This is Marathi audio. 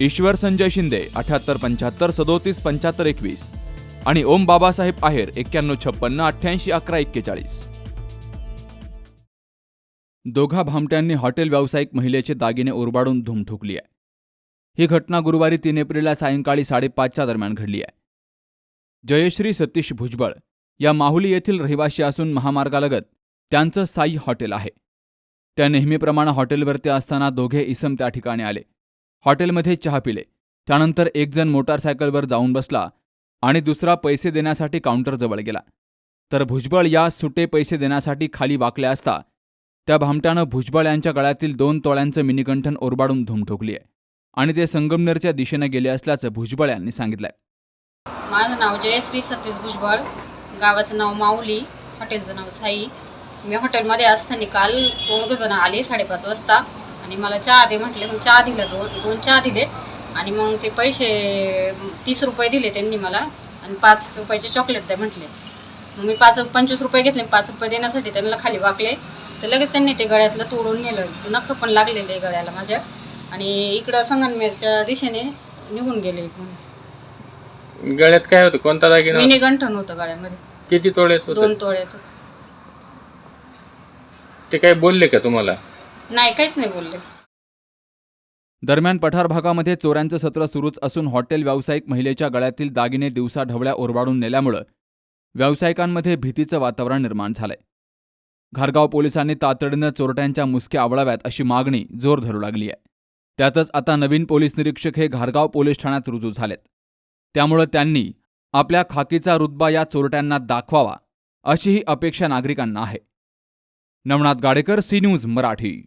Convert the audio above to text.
ईश्वर संजय शिंदे अठ्याहत्तर पंच्याहत्तर सदोतीस पंच्याहत्तर एकवीस. आणि ओम बाबासाहेब आहेर एक्क्याण्णव छप्पन्न अठ्ठ्याऐंशी अकरा एक्केचाळीस. दोघा भामट्यांनी हॉटेल व्यावसायिक महिलेचे दागिने उरबाडून धूम ठोकली आहे ही घटना गुरुवारी तीन एप्रिलला सायंकाळी साडेपाचच्या दरम्यान घडली आहे जयश्री सतीश भुजबळ या माहुली येथील रहिवासी असून महामार्गालगत त्यांचं साई हॉटेल आहे. त्या नेहमीप्रमाणे हॉटेलवरती असताना दोघे इसम त्या ठिकाणी आले. हॉटेलमध्ये चहा पिले. त्यानंतर एक जण मोटारसायकलवर जाऊन बसला आणि दुसरा पैसे देण्यासाठी काउंटरजवळ गेला. तर भुजबळ या सुटे पैसे देण्यासाठी खाली वाकले असता त्या भामट्यानं भुजबळ यांच्या गळ्यातील दोन तोळ्यांचं मिनिकंठन ओरबाडून धूम ठोकली आहे आणि ते संगमनेरच्या दिशेने गेले असल्याचं भुजबळ यांनी सांगितलंय. माझं नाव जयश्री सतीश भुजबळ. गावाचं नाव माऊली. हॉटेलचं नाव साई. मी हॉटेलमध्ये असताना काल दोघ जण आले साडेपाच वाजता. आणि मला चहा दे म्हटले. मग चहा दिलं दोन दोन चहा दिले. आणि मग ते पैसे तीस रुपये दिले त्यांनी मला. आणि पाच रुपयाचे चॉकलेट द्या म्हटले. मग मी पाच पंचवीस रुपये घेतले. पाच रुपये देण्यासाठी त्यांना खाली वाकले. तर लगेच त्यांनी ते गळ्यातलं तोडून नेलं. नख पण लागलेले गळ्याला माझ्या. आणि इकडं संगमनेरच्या दिशेने निघून गेले. गळ्यात काय होतं? कोणता दागिना मिनी गंठन होतं गळ्यामध्ये. किती तोळ्याच दोन होत तोळ्याचं ते काय बोलले का तुम्हाला? नाही काहीच नाही बोलले. दरम्यान पठार भागामध्ये चोऱ्यांचं सत्र सुरूच असून हॉटेल व्यावसायिक महिलेच्या गळ्यातील दागिने दिवसा ढवळ्या ओरबाडून नेल्यामुळं व्यावसायिकांमध्ये भीतीचं वातावरण निर्माण झालंय. घारगाव पोलिसांनी तातडीनं चोरट्यांच्या मुसक्या आवळाव्यात अशी मागणी जोर धरू लागली आहे त्यातच आता नवीन पोलीस निरीक्षक हे घारगाव पोलीस ठाण्यात रुजू झालेत. त्यामुळं त्यांनी आपल्या खाकीचा रुतबा या चोरट्यांना दाखवावा अशीही अपेक्षा नागरिकांना आहे. Navnath Gadekar C news Marathi.